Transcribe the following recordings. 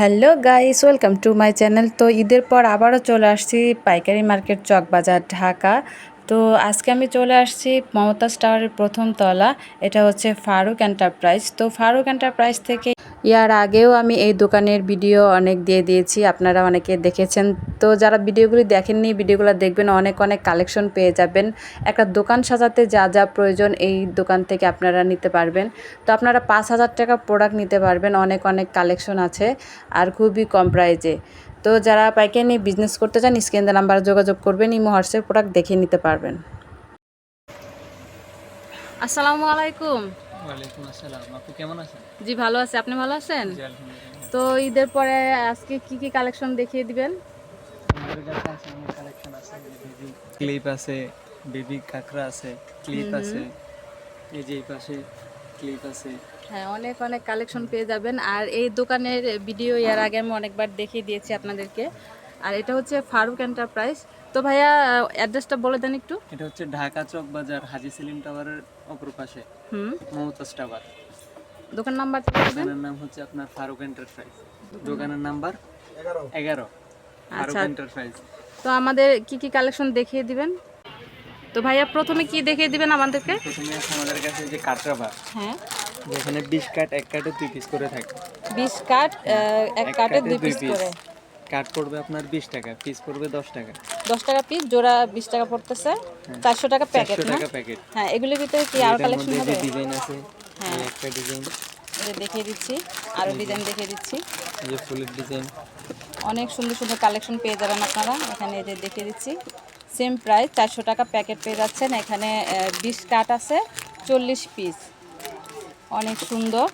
Hello guys, welcome to my channel. তো ঈদের পর আবারও চলে আসছি পাইকারি মার্কেট চকবাজার, ঢাকা। তো আজকে আমি চলে আসছি মমতাজ টাওয়ারের প্রথম তলা। এটা হচ্ছে ফারুক এন্টারপ্রাইজ। তো ফারুক এন্টারপ্রাইজ থেকে ইয়ার আগেও আমি এই দোকানের ভিডিও অনেক দিয়ে দিয়েছি, আপনারা অনেকে দেখেছেন। তো যারা ভিডিওগুলি দেখেননি, ভিডিওগুলো দেখবেন, অনেক অনেক কালেকশন পেয়ে যাবেন। একটা দোকান সাজাতে যা যা প্রয়োজন এই দোকান থেকে আপনারা নিতে পারবেন। তো আপনারা পাঁচ হাজার টাকা প্রোডাক্ট নিতে পারবেন, অনেক অনেক কালেকশন আছে আর খুবই কম প্রাইজে। তো যারা পাইকারি নিয়ে বিজনেস করতে চান, স্ক্রিন নাম্বার যোগাযোগ করবেন, ইমো, হোয়াটসঅ্যাপ প্রোডাক্ট দেখে নিতে পারবেন। আসসালামু আলাইকুম। ওয়ালাইকুম আসসালাম। আপু কেমন আছেন? জি ভালো আছে। আপনি ভালো আছেন? জি আলহামদুলিল্লাহ। তো ঈদের পরে আজকে কি কি কালেকশন দেখিয়ে দিবেন? আমাদের কাছে অনেক কালেকশন আছে বেবি ক্লিপ আছে বেবি কাকড়া আছে ক্লিপ আছে এই যে এই পাশে ক্লিপ আছে। হ্যাঁ অনেক অনেক কালেকশন পেয়ে যাবেন। আর এই দোকানের ভিডিও এর আগে আমি অনেকবার দেখিয়ে দিয়েছি আপনাদেরকে। আর এটা হচ্ছে ফারুক এন্টারপ্রাইজ তো ভাইয়া অ্যাড্রেসটা বলে দেন একটু। এটা হচ্ছে ঢাকা চক বাজার হাজি সেলিম টাওয়ারের অপর পাশে। হুম? মমতাজ টাওয়ার। দোকান নাম্বারটা বলবেন? দোকানের নাম হচ্ছে আপনার ফারুক এন্টারপ্রাইজ। দোকানের নাম্বার এগারো। ফারুক আচ্ছা। এন্টারপ্রাইজ। তো আমাদের কি কি কালেকশন দেখিয়ে দিবেন? তো ভাইয়া প্রথমে কি দেখিয়ে দিবেন আমাদেরকে? প্রথমে আছে আমাদের কাছে যে কাটরা বার হ্যাঁ। যেখানে বিশ কাট এক কাটে দুই পিস করে থাকে। বিশ কাঠ এক কাঠে দুই পিস করে। কাট পড়বে আপনার বিশ টাকা পিস পড়বে দশ টাকা। দশ টাকা পিস জোড়া বিশ টাকা পড়তেছে। চারশো টাকা প্যাকেট চারশো না টাকা প্যাকেট হ্যাঁ এগুলোর ভিতরে কি আরও কালেকশন হবে? ডিজাইন আছে হ্যাঁ। একটা ডিজাইন এটা দেখিয়ে দিচ্ছি আরও ডিজাইন দেখিয়ে দিচ্ছি। এই যে ফুলের ডিজাইন অনেক সুন্দর সুন্দর কালেকশন পেয়ে যাবেন আপনারা এখানে এই যে দেখিয়ে দিচ্ছি। সেম প্রাইস চারশো টাকা প্যাকেট পেয়ে যাচ্ছেন। এখানে বিশ কাঠ আছে চল্লিশ পিস অনেক সুন্দর।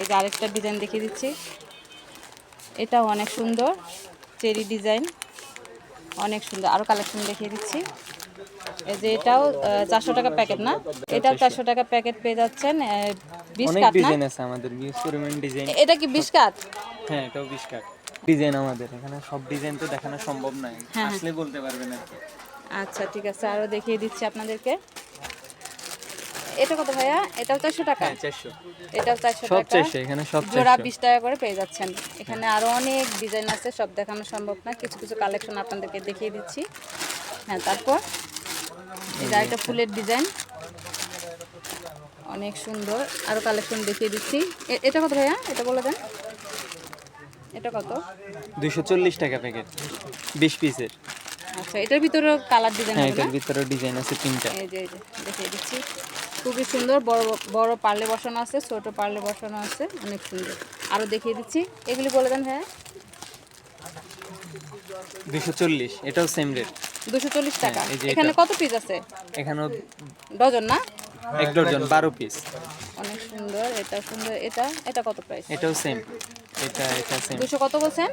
এই যে আরেকটা ডিজাইন দেখিয়ে দিচ্ছি। এটাও অনেক সুন্দর। চেরি ডিজাইন অনেক সুন্দর। আরও কালেকশন দেখিয়ে দিচ্ছি। এই যে এটাও চারশো টাকা প্যাকেট না? এটাও চারশো। টাকা প্যাকেট পেয়ে যাচ্ছেন বিশ ডিজাইন আছে আমাদের ডিজাইন। এটা কি বিশ কাঠ হ্যাঁ এটাও বিশ কাট ডিজাইন আমাদের এখানে সব ডিজাইন তো দেখানো সম্ভব নয়। হ্যাঁ। আসলে বলতে পারবেন আচ্ছা ঠিক আছে। আরও দেখিয়ে দিচ্ছি আপনাদেরকে। এটা কত ভাইয়া? এটাও চারশো টাকা। হ্যাঁ এটাও চারশো টাকা। এখানে সব জোড়া বিশ টাকা করে পেয়ে যাচ্ছেন। এখানে আরও অনেক ডিজাইন আছে সব দেখানো সম্ভব না। কিছু কিছু কালেকশন আপনাদেরকে দেখিয়ে দিচ্ছি। হ্যাঁ তারপর এটা একটা ফুলের ডিজাইন। অনেক সুন্দর। আরও কালেকশন দেখিয়ে দিচ্ছি। এটা কত ভাইয়া? এটা বলে দেন। এটা কত? দুইশো চল্লিশ টাকা প্যাকেট বিশ পিসের আচ্ছা এটার ভিতরেও কালার ডিজাইন হ্যাঁ এটার ভিতরে ডিজাইন আছে তিনটা। এই যে দেখিয়ে দিচ্ছি। খুবই সুন্দর বড় বড় পার্লে বসানো আছে ছোট পার্লে বসানো আছে অনেক সুন্দর। আরও দেখিয়ে দিচ্ছি। এগুলি বলে দেন হ্যাঁ দুইশো চল্লিশ এটাও সেম রেট দুশো চল্লিশ টাকা। এখানে কত পিস আছে? এখানেও ডজন না? এক ডজন বারো পিস অনেক সুন্দর এটা সুন্দর এটা এটা কত প্রাইস এটাও সেম এটা এটা সেম দুশো কত বলছেন?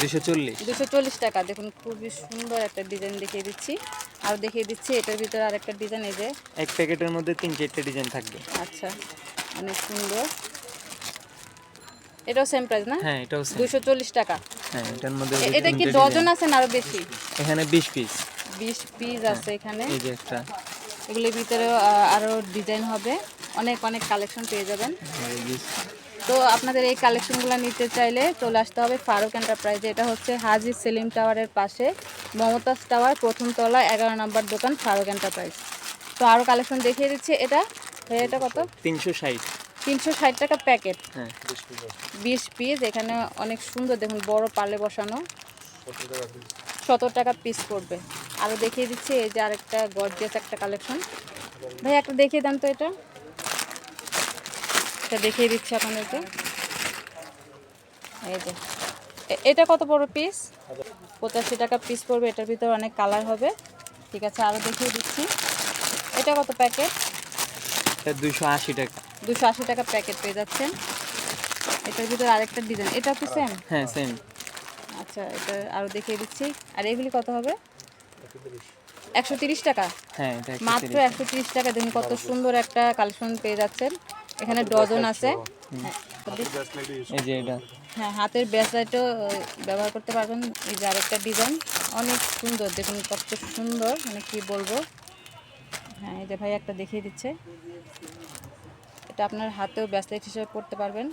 দুশো চল্লিশ। টাকা। দেখুন খুবই সুন্দর একটা ডিজাইন দেখিয়ে দিচ্ছি। আর দেখিয়ে দিচ্ছি এটার ভিতরে আরেকটা ডিজাইন এই যে। এক প্যাকেটের মধ্যে তিন চারটে ডিজাইন থাকবে। আচ্ছা অনেক সুন্দর। এটাও সেম প্রাইস না? হ্যাঁ এটাও সেম দুশো চল্লিশ টাকা। হ্যাঁ এটার মধ্যে এটা কি ডজন। আছে না আরও বেশি? এখানে বিশ পিস বিশ পিস আছে এখানে। এই যে একটা। এগুলির ভিতরে আরও ডিজাইন হবে। অনেক অনেক কালেকশন পেয়ে যাবেন। বিশ- তো আপনাদের এই কালেকশনগুলো নিতে চাইলে চলে আসতে হবে ফারুক এন্টারপ্রাইজে এটা হচ্ছে হাজি সেলিম টাওয়ারের পাশে। মমতাজ টাওয়ার প্রথম তলা এগারো নম্বর দোকান ফারুক এন্টারপ্রাইজ তো আরও কালেকশন দেখিয়ে দিচ্ছি। এটা এটা কত? তিনশো ষাট। তিনশো ষাট টাকা প্যাকেট বিশ পিস এখানে অনেক সুন্দর দেখুন বড় পালে বসানো। সতেরো টাকা পিস পড়বে। আরও দেখিয়ে দিচ্ছি এই যে আরেকটা গর্জিয়াস একটা কালেকশন ভাই একটা দেখিয়ে দেন তো এটা। এটা দেখিয়ে দিচ্ছি আপনাদেরকে। এই যে। এটা কত বড় পিস পঁচাশি টাকা পিস পড়বে এটার ভিতরে অনেক কালার হবে। ঠিক আছে আরও দেখিয়ে দিচ্ছি। এটা কত প্যাকেট দুইশো আশি টাকা। দুশো আশি টাকা প্যাকেট পেয়ে যাচ্ছেন। এটার ভিতরে আরেকটা ডিজাইন এটা কি সেম হ্যাঁ সেম আচ্ছা এটা আরও দেখিয়ে দিচ্ছি। আর এগুলি কত হবে? একশো তিরিশ টাকা? হ্যাঁ মাত্র একশো তিরিশ টাকা। দেখুন কত সুন্দর একটা কালেকশন পেয়ে যাচ্ছেন। এখানে ডজন আছে। হ্যাঁ, এই যে এটা। হ্যাঁ হাতের ব্যাসলাইটও ব্যবহার করতে পারবেন। এই যে আরেকটা ডিজাইন। অনেক সুন্দর দেখুন কত সুন্দর মানে কি বলব। হ্যাঁ এই যে ভাই একটা দেখিয়ে দিচ্ছে। এটা আপনার হাতেও ব্যাসলাইট হিসেবে পড়তে পারবেন।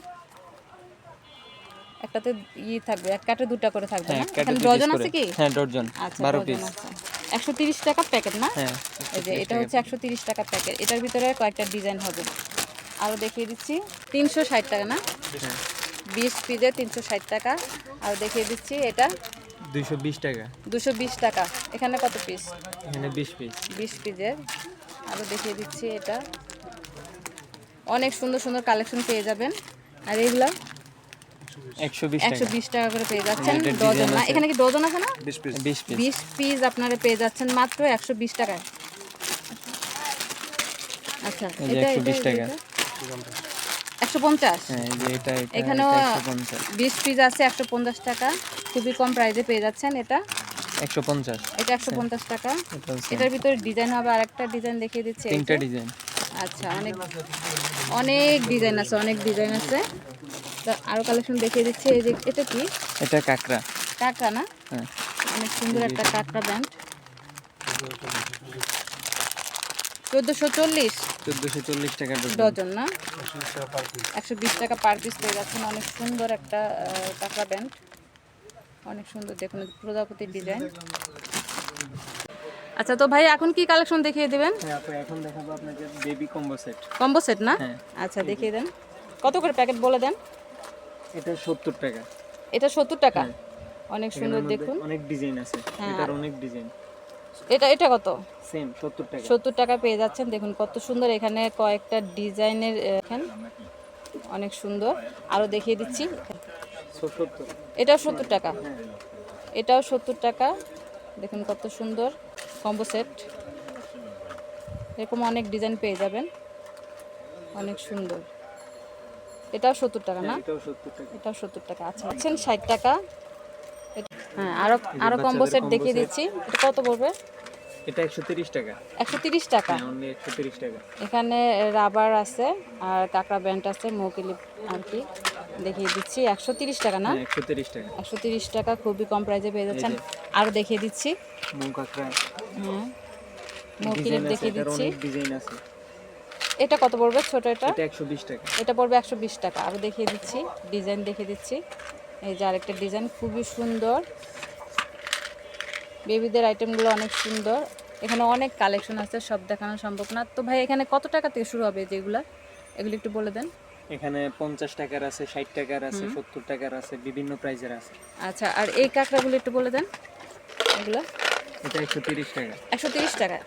একটাতে ই থাকবে এক কাটে দুটা করে থাকবে হ্যাঁ না? এখানে ডজন আছে কি? হ্যাঁ ডজন আচ্ছা বারো ডজন পিস। আছে। একশো তিরিশ টাকা প্যাকেট না? হ্যাঁ এই যে এটা হচ্ছে একশো তিরিশ টাকা প্যাকেট। এটার ভিতরে কয়েকটা ডিজাইন হবে। আরও দেখিয়ে দিচ্ছি। তিনশো ষাট টাকা না? বিশ পিজে তিনশো ষাট টাকা। আর দেখিয়ে দিচ্ছি এটা দুশো বিশ টাকা। দুশো বিশ টাকা। এখানে কত পিস এখানে বিশ পিস বিশ পিজের আরও দেখিয়ে দিচ্ছি এটা। অনেক সুন্দর সুন্দর কালেকশন পেয়ে যাবেন। আর এইগুলা একশো বিশ একশো টাকা বিশ টাকা করে পেয়ে যাচ্ছেন। ডজন না? এখানে কি ডজন আছে না? বিশ পিস বিশ পিস বিশ পিস আপনারা পেয়ে যাচ্ছেন মাত্র একশো বিশ টাকায়। আচ্ছা এটা 120 এটা টাকা। একশো পঞ্চাশ? হ্যাঁ এখানেও বিশ পিস আছে একশো পঞ্চাশ টাকা। খুবই কম প্রাইসে পেয়ে যাচ্ছেন এটা। একশো পঞ্চাশ। এটা একশো পঞ্চাশ টাকা। এটার ভিতরে ডিজাইন হবে আর একটা ডিজাইন দেখিয়ে দিচ্ছি তিনটা ডিজাইন। আচ্ছা অনেক অনেক ডিজাইন আছে অনেক ডিজাইন আছে। তো আরও কালেকশন দেখিয়ে দিচ্ছি এই যে এটা কি? এটা কাঁকড়া। কাঁকড়া না? হ্যাঁ। অনেক সুন্দর একটা কাঁকড়া ব্যান্ড। চোদ্দোশো চল্লিশ। চোদ্দোশো চল্লিশ টাকা ডজন। ডজন না? একশো বিশ টাকা পার পিস পেয়ে যাচ্ছেন। অনেক সুন্দর একটা কাঁকড়া ব্যান্ড। অনেক সুন্দর দেখুন প্রজাপতির ডিজাইন। আচ্ছা তো ভাই এখন কি কালেকশন দেখিয়ে দেবেন? হ্যাঁ আপু এখন দেখাবো আপনাকে baby combo set. Combo set না? হ্যাঁ। আচ্ছা দেখিয়ে দেন। কত করে প্যাকেট বলে দেন? এটা সত্তর টাকা। এটা সত্তর টাকা? হ্যাঁ। অনেক সুন্দর দেখুন। অনেক ডিজাইন আছে। হ্যাঁ, এটার অনেক ডিজাইন। এটা এটা কত? সেম সত্তর টাকা। সত্তর টাকা পেয়ে যাচ্ছেন। দেখুন কত সুন্দর এখানে কয়েকটা ডিজাইনের এখানে অনেক সুন্দর। আরও দেখিয়ে দিচ্ছি। এটাও সত্তর টাকা। হ্যাঁ এটাও সত্তর টাকা। দেখুন কত সুন্দর কম্বো সেট। এরকম অনেক ডিজাইন পেয়ে যাবেন। অনেক সুন্দর। এটাও সত্তর টাকা না? এটাও সত্তর টাকা। এটাও সত্তর টাকা। আচ্ছা আছেন ষাট টাকা। হ্যাঁ আরও আরও কম্বো সেট দেখিয়ে দিচ্ছি। এটা কত পড়বে? এটা একশো তিরিশ টাকা। একশো তিরিশ টাকা। হ্যাঁ অনলি একশো তিরিশ টাকা। এখানে রাবার আছে আর কাঁকড়া ব্যান্ড আছে মৌকিলি আর কি। দেখিয়ে দিচ্ছি একশো তিরিশ টাকা না? হ্যাঁ একশো তিরিশ টাকা। একশো তিরিশ টাকা খুবই কম প্রাইসে পেয়ে যাচ্ছেন। আরও দেখিয়ে দিচ্ছি। মৌ কাঁকড়া। হ্যাঁ মৌকিলি দেখিয়ে দিচ্ছি। ডিজাইন আছে। এটা কত পড়বে ছোট এটা? এটা একশো বিশ টাকা। এটা পড়বে একশো বিশ টাকা। আরও দেখিয়ে দিচ্ছি ডিজাইন দেখিয়ে দিচ্ছি। এই যে আরেকটা ডিজাইন খুবই সুন্দর। বেবিদের আইটেমগুলো অনেক সুন্দর। এখানে অনেক কালেকশন আছে সব দেখানো সম্ভব না। তো ভাই এখানে কত টাকা থেকে শুরু হবে যেগুলা এগুলো? একটু বলে দেন। এখানে পঞ্চাশ টাকার আছে ষাট টাকার আছে সত্তর টাকার আছে বিভিন্ন প্রাইজের আছে। আচ্ছা আর এই কাঁকড়াগুলো একটু বলে দেন এগুলো? এটা একশো তিরিশ টাকা। একশো তিরিশ টাকা।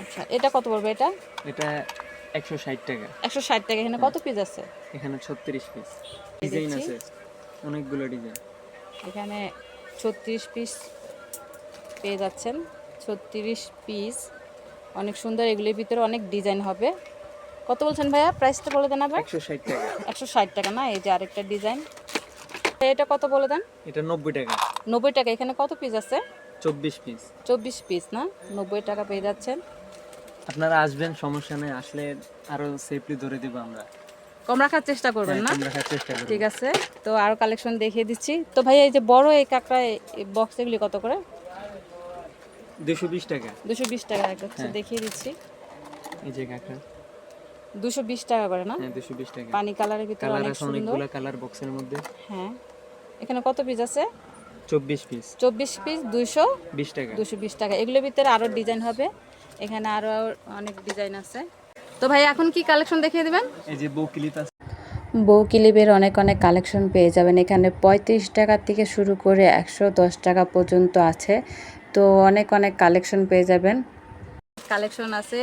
আচ্ছা এটা কত পড়বে এটা? এটা একশো ষাট টাকা। একশো ষাট টাকা এখানে কত পিস আছে? এখানে ছত্রিশ পিস ডিজাইন আছে অনেকগুলো ডিজাইন এখানে ছত্রিশ পিস পেয়ে যাচ্ছেন। ছত্রিশ পিস অনেক সুন্দর। এগুলির ভিতরে অনেক ডিজাইন হবে। কত বলছেন ভাইয়া? প্রাইসটা বলে দেন আবার। একশো ষাট টাকা। একশো ষাট টাকা না? এই যে আরেকটা ডিজাইন এটা কত বলে দেন? এটা নব্বই টাকা। নব্বই টাকা। এখানে কত পিস আছে? চব্বিশ পিস চব্বিশ পিস না? নব্বই টাকা পেয়ে যাচ্ছেন। আপনারা আসবেন সমস্যা নেই আসলে আরও সেফলি ধরে দিব আমরা। কম রাখার চেষ্টা করবেন না? চেষ্টা করব ঠিক আছে তো আরও কালেকশন দেখিয়ে দিচ্ছি। তো ভাই এই যে বড় এই কাঁকড়া বক্স এগুলি কত করে? দুশো বিশ টাকা। দুশো বিশ টাকা দেখিয়ে দিচ্ছি। এই যে কাঁকড়া। দুশো বিশ টাকা করে না? হ্যাঁ দুশো বিশ টাকা। পানি কালারের ভিতরে অনেক সুন্দর। কালার বক্সের মধ্যে। হ্যাঁ এখানে কত পিস আছে? চব্বিশ পিস চব্বিশ পিস দুইশো বিশ টাকা। দুশো বিশ টাকা। এগুলোর ভিতরে আরও ডিজাইন হবে। এখানে আরও অনেক ডিজাইন আছে। তো ভাই এখন কি কালেকশন দেখিয়ে দিবেন? এই যে বউ ক্লিপ আছে। বউ কিলিপের অনেক অনেক কালেকশন পেয়ে যাবেন। এখানে পঁয়ত্রিশ টাকা থেকে শুরু করে একশো দশ টাকা পর্যন্ত আছে। তো অনেক অনেক কালেকশন পেয়ে যাবেন। কালেকশন আছে।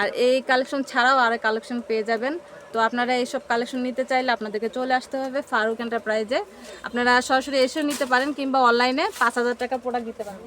আর এই কালেকশন ছাড়াও আরও কালেকশন পেয়ে যাবেন। তো আপনারা এইসব কালেকশন নিতে চাইলে আপনাদেরকে চলে আসতে হবে ফারুক এন্টারপ্রাইজে আপনারা সরাসরি এসেও নিতে পারেন কিংবা অনলাইনে পাঁচ হাজার টাকা প্রোডাক্ট দিতে পারেন।